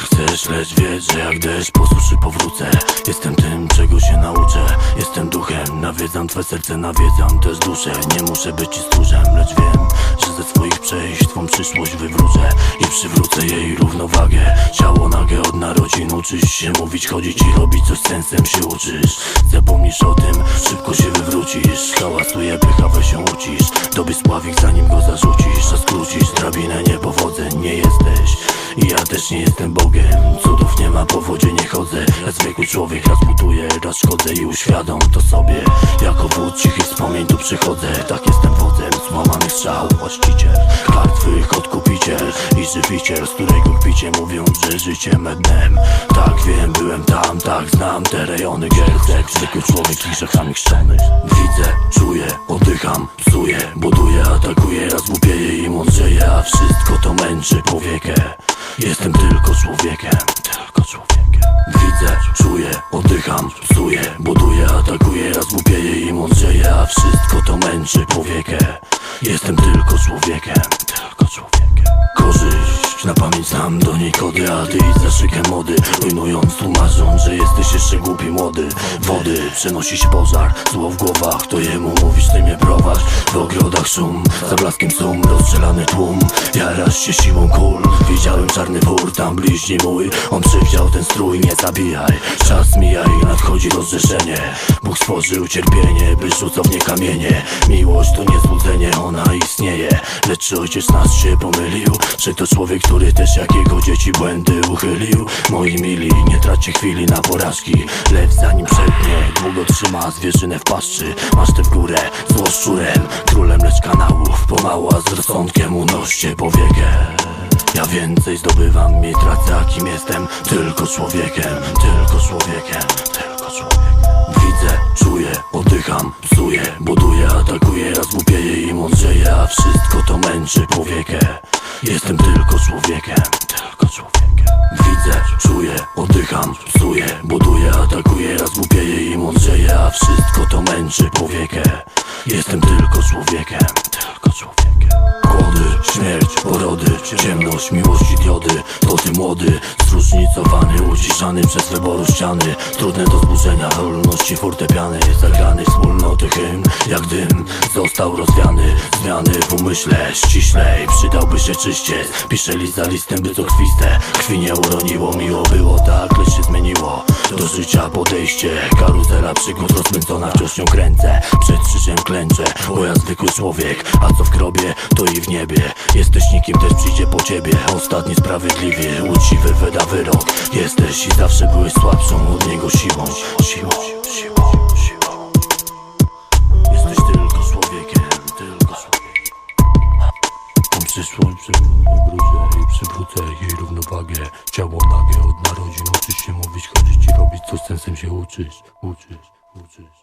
chcesz, lecz wiedz, że jak deszcz po suszy powrócę. Jestem tym, czego się nauczę. Jestem duchem, nawiedzam twe serce, nawiedzam też duszę. Nie muszę być ci stróżem, lecz wiem, że ze swoich przejść twą przyszłość wywrócę I przywrócę jej równowagę. Ciało nagie od narodzin, uczysz się mówić, chodzić i robić coś sensem się uczysz. Zapomnisz o tym, szybko się wywrócisz. Hałasuje pycha, się ucisz. Dobie spławik zanim go zarzucisz. A skrócisz drabinę niepowodzeń, nie jesteś ja też nie jestem Bogiem. Cudów nie ma, po wodzie nie chodzę. Ja zwykły człowiek, raz buduję, raz szkodzę I uświadom to sobie. Jako wód cichych wspomnień tu przychodzę. Tak jestem wodzem, złamanych strzał. Właściciel, kart twych odkupiciel I żywiciel, z którego kpicie Mówiąc, że życie mednem Tak wiem, byłem tam, tak znam te rejony Giercek, zwykły człowiek i grzechami chrzczony Widzę, czuję, oddycham, psuję Buduję, atakuję, raz głupieję i mądrzeję A wszystko to męczy powiekę Jestem tylko człowiekiem, tylko człowiekiem. Widzę, czuję, oddycham, psuję Buduję, atakuję, raz głupieję i mądrzeję A wszystko to męczy powiekę Jestem tylko człowiekiem, tylko człowiekiem. Korzyść, na pamięć znam do niej kody A ty idź za szykę mody Rujnując, tłumacząc, że jesteś jeszcze głupi młody. Wody, przenosi się pożar Zło w głowach, to jemu mówisz, ty mnie prowadź W ogrodach szum, za blaskiem sum Rozstrzelany tłum, jarasz się siłą kul. Widziałem czarny wór, tam bliźni mój. On przywdział ten strój, nie zabijaj. Czas mija i nadchodzi rozrzeszenie. Bóg stworzył cierpienie, by rzucał w nie kamienie. Miłość to nie złudzenie, ona istnieje Lecz czy ojciec nas się pomylił? Czy to człowiek, który też jak jego dzieci błędy uchylił? Moi mili, nie traćcie chwili na porażki. Lew zanim przednie, długo trzyma zwierzynę w paszczy. Masz tę górę, zło szczurem Królem lecz kanałów, pomału, a z rozsądkiem unoście powiekę. Ja więcej zdobywam, mniej tracę, kim jestem? Tylko człowiekiem, tylko człowiekiem, tylko Widzę, czuję, oddycham, psuję Buduję, atakuję, raz głupieję i mądrzeję A wszystko to męczy powiekę Jestem tylko człowiekiem, tylko człowiekiem. Widzę, czuję, oddycham, psuję Buduję, atakuję, raz głupieję i mądrzeję A wszystko to męczy powiekę Jestem tylko człowiekiem, miłość i diody. To ty młody, zróżnicowany, uciszany przez wyboru ściany. Trudne do zburzenia, wolności fortepiany. Zagrany wspólnoty hymn, jak dym Został rozwiany, zmiany w umyśle Ściślej, przydałby się czyściec Piszę list za listem, by to krwiste Krwi nie uroniło, miło było tak, lecz się zmieniło. Do życia podejście, karuzela przygód rozpędzona Wciąż nią kręcę, przed krzyżem klęczę Bo ja zwykły człowiek, a co w grobie, to i w niebie. Jesteś nikim, też przyjdzie po ciebie Ostatni sprawiedliwie, uczciwy wyda wyrok. Jesteś i zawsze byłeś słabszą od niego siłą. Siłą, siłą, siłą Jesteś tylko człowiekiem, tylko człowiekiem. Tą przyszłość przywrócę i przywrócę jej równowagę. Ciało nagie od narodzin Uczysz się mówić, chodzić i robić co z sensem się uczysz Uczysz, uczysz